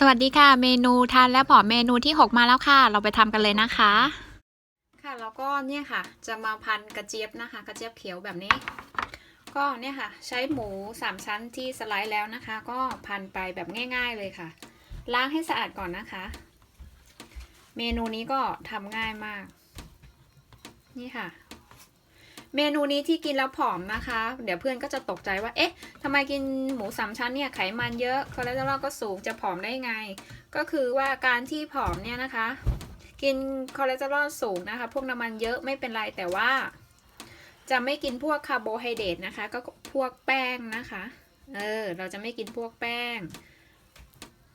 สวัสดีค่ะ เมนูทานและผอมเมนูที่ 6 มาแล้วค่ะ เราไปทำกันเลยนะคะ ค่ะแล้วก็เนี่ยค่ะ จะมาพันกระเจี๊ยบนะคะ กระเจี๊ยบเขียวแบบนี้ ก็เนี่ยค่ะ ใช้หมูสามชั้นที่สไลด์แล้วนะคะ ก็พันไปแบบง่าย ๆเลยค่ะ ล้างให้สะอาดก่อนนะคะ เมนูนี้ก็ทำง่ายมาก นี่ค่ะ เมนูนี้ที่กินแล้วผอมนะคะ เดี๋ยวเพื่อนก็จะตกใจว่า เอ๊ะทำไมกินหมูสามชั้นเนี่ยไขมันเยอะคอเลสเตอรอลก็สูงจะผอมได้ไง ก็คือว่าการที่ผอมเนี่ยนะคะ กินคอเลสเตอรอลสูงนะคะ พวกน้ำมันเยอะไม่เป็นไรแต่ว่า จะไม่กินพวกคาร์โบไฮเดรตนะคะ ก็พวกแป้งนะคะ เออ เราจะไม่กินพวกแป้ง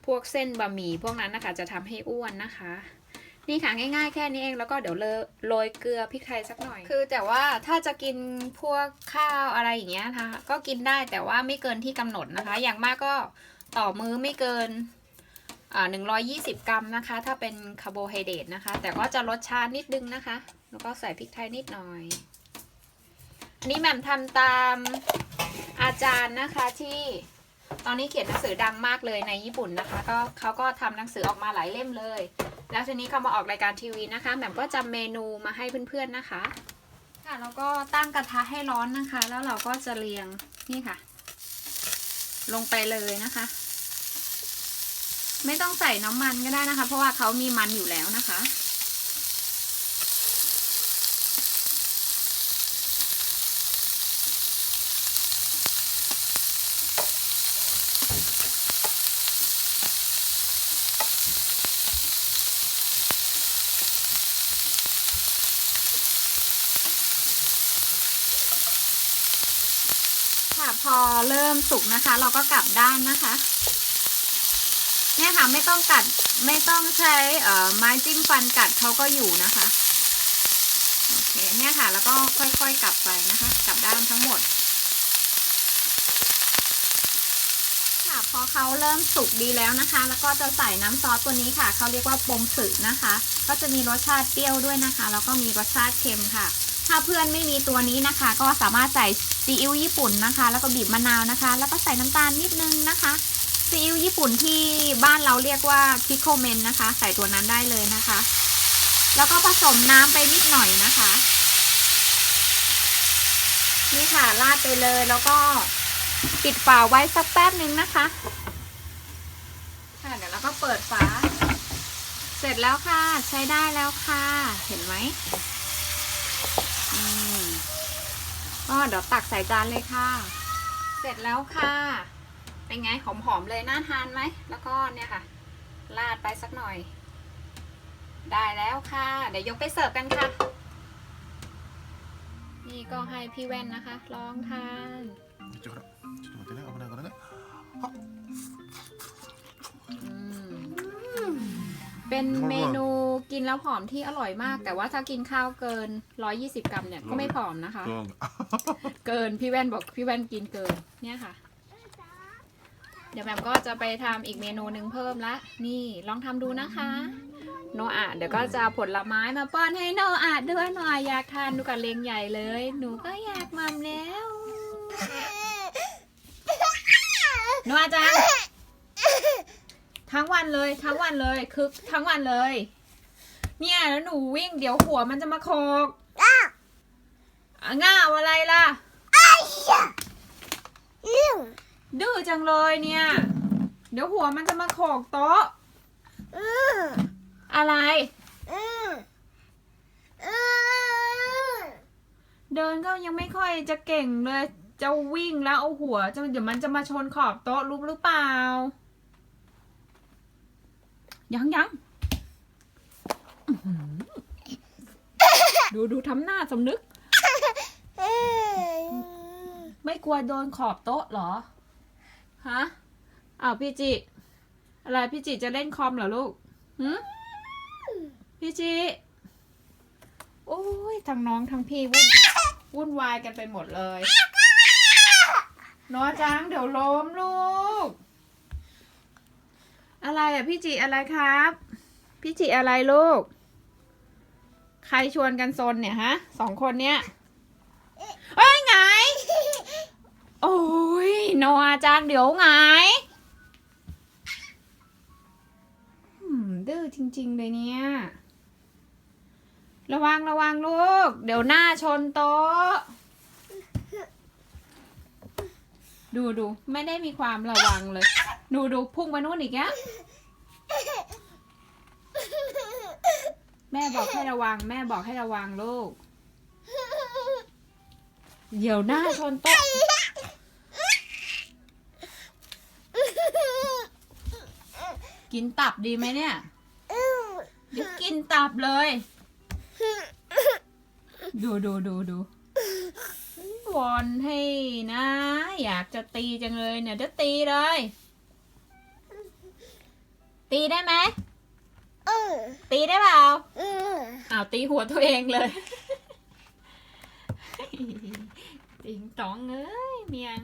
พวกเส้นบะหมี่พวกนั้นนะคะ จะทำให้อ้วนนะคะ นี่ค่ะง่ายๆ แค่นี้เองแล้วก็เดี๋ยวเลโรยเกลือพริกไทยสักหน่อย คือแต่ว่าถ้าจะกินพวกข้าวอะไรอย่างเงี้ยนะคะก็กินได้แต่ว่าไม่เกินที่กำหนดนะคะ อย่างมากก็ต่อมื้อไม่เกินอ่าหนึ่งร้อยี่สิบกรัมนะคะ ถ้าเป็นคาร์โบไฮเดรตนะคะ แต่ก็จะลดชานิดนึงนะคะ แล้วก็ใส่พริกไทยนิดหน่อยอันนี้แหม่มทำตามอาจารย์นะคะที่ตอนนี้เขียนหนังสือดังมากเลยในญี่ปุ่นนะคะ ก็เขาก็ทำหนังสือออกมาหลายเล่มเลย แล้วทีนี้เขามาออกรายการทีวีนะคะแหม่มก็จำเมนูมาให้เพื่อนๆนะคะ ค่ะแล้วก็ตั้งกระทะให้ร้อนนะคะ แล้วเราก็จะเรียงนี่ค่ะ ลงไปเลยนะคะ ไม่ต้องใส่น้ำมันก็ได้นะคะ เพราะว่าเขามีมันอยู่แล้วนะคะ ค่ะพอเริ่มสุกนะคะ เราก็กลับด้านนะคะ เนี่ยค่ะไม่ต้องกัดไม่ต้องใช้ไม้จิ้มฟันกัดเขาก็อยู่นะคะโอเคเนี่ยค่ะ แล้วก็ค่อยๆกลับไปนะคะ กลับด้านทั้งหมด ค่ะพอเขาเริ่มสุกดีแล้วนะคะ แล้วก็จะใส่น้ำซอสตัวนี้ค่ะเขาเรียกว่าปมสึนะคะ ก็จะมีรสชาติเปรี้ยวด้วยนะคะ แล้วก็มีรสชาติเค็มค่ะ ถ้าเพื่อนไม่มีตัวนี้นะคะ ก็สามารถใส่ซีอิ๊วญี่ปุ่นนะคะ แล้วก็บีบมะนาวนะคะ แล้วก็ใส่น้ำตาลนิดนึงนะคะซีอิ๊วญี่ปุ่นที่บ้านเราเรียกว่าพิโคเมนนะคะ ใส่ตัวนั้นได้เลยนะคะ แล้วก็ผสมน้ำไปนิดหน่อยนะคะ นี่ค่ะราดไปเลยแล้วก็ปิดฝาไว้สักแป๊บหนึ่งนะคะค่ะเดี๋ยวเราก็เปิดฝา เสร็จแล้วค่ะ ใช้ได้แล้วค่ะ เห็นไหม ก็เดี๋ยวตักใส่จานเลยค่ะ เสร็จแล้วค่ะ เป็นไงหอมๆเลยน่าทานไหม แล้วก็เนี่ยค่ะ ราดไปสักหน่อย ได้แล้วค่ะ เดี๋ยวยกไปเสิร์ฟกันค่ะ นี่ก็ให้พี่แว่นนะคะ ลองทาน ちょっとちょっと待ってね危ないからね อืมเป็นเมนู กินแล้วผอมที่อร่อยมาก แต่ว่าถ้ากินข้าวเกิน 120 กรัมเนี่ยก็ไม่ผอมนะคะうんเกินพี่แว่นบอกพี่แว่นกินเกินเนี่ยค่ะ เดี๋ยวแหม่มก็จะไปทำอีกเมนูหนึ่งเพิ่มละ นี่ลองทำดูนะคะ โนอาเดี๋ยวก็จะเอาผลไม้มาป้อนให้โนอาด้วยโนอาอยากทานดูกับเลงใหญ่เลย หนูก็อยากมัมแล้ว โนอาจังทั้งวันเลยทั้งวันเลยคึกทั้งวันเลย เนี่ยแล้วหนูวิ่งเดี๋ยวหัวมันจะมาโคกอะง่าวอะไรล่ะดื้อจังเลยเนี่ย เดี๋ยวหัวมันจะมาโขกโต๊ะอะไร เดินก็ยังไม่ค่อยจะเก่งเลย จะวิ่งแล้วเอาหัวจะเดี๋ยวมันจะมาชนขอบโต๊ะรู้หรือเปล่า ยังยังอื้อหือ ดูดูทำหน้าสำนึก ไม่กลัวโดนขอบโต๊ะเหรอ ฮะอ้าวพี่จิ อะไรพี่จิจะเล่นคอมเหรอลูกหืมพี่จิโอ้ยทั้งน้องทั้งพี่วุ่นวุ่นวายกันไปหมดเลยน้อจังเดี๋ยวล้มลูก อะไรอะพี่จิอะไรครับ พี่จิอะไรลูก ใครชวนกันซนเนี่ยฮะสองคนเนี้ยเอ้ยไง โอ้ยนอาจารย์เดี๋ยวไงดื้อจริง ๆ เลยเนี่ย ระวังระวังลูก เดี๋ยวหน้าชนโต๊ะ ดูดูไม่ได้มีความระวังเลย ดูดูพุ่งไปนู่นอีกอะแม่ บอกให้ระวัง แม่บอกให้ระวังลูก เดี๋ยวหน้าชนโต๊ะกินตับดีไหมเนี่ยเดี๋ยวกินตับเลย ดูดูดูดูวอนให้นะ อยากจะตีจังเลยเนี่ยเดี๋ยวตีเลย ตีได้ไหม ตีได้เปล่าอ้าวตีหัวตัวเองเลย ติงตองเอ้ยเมียง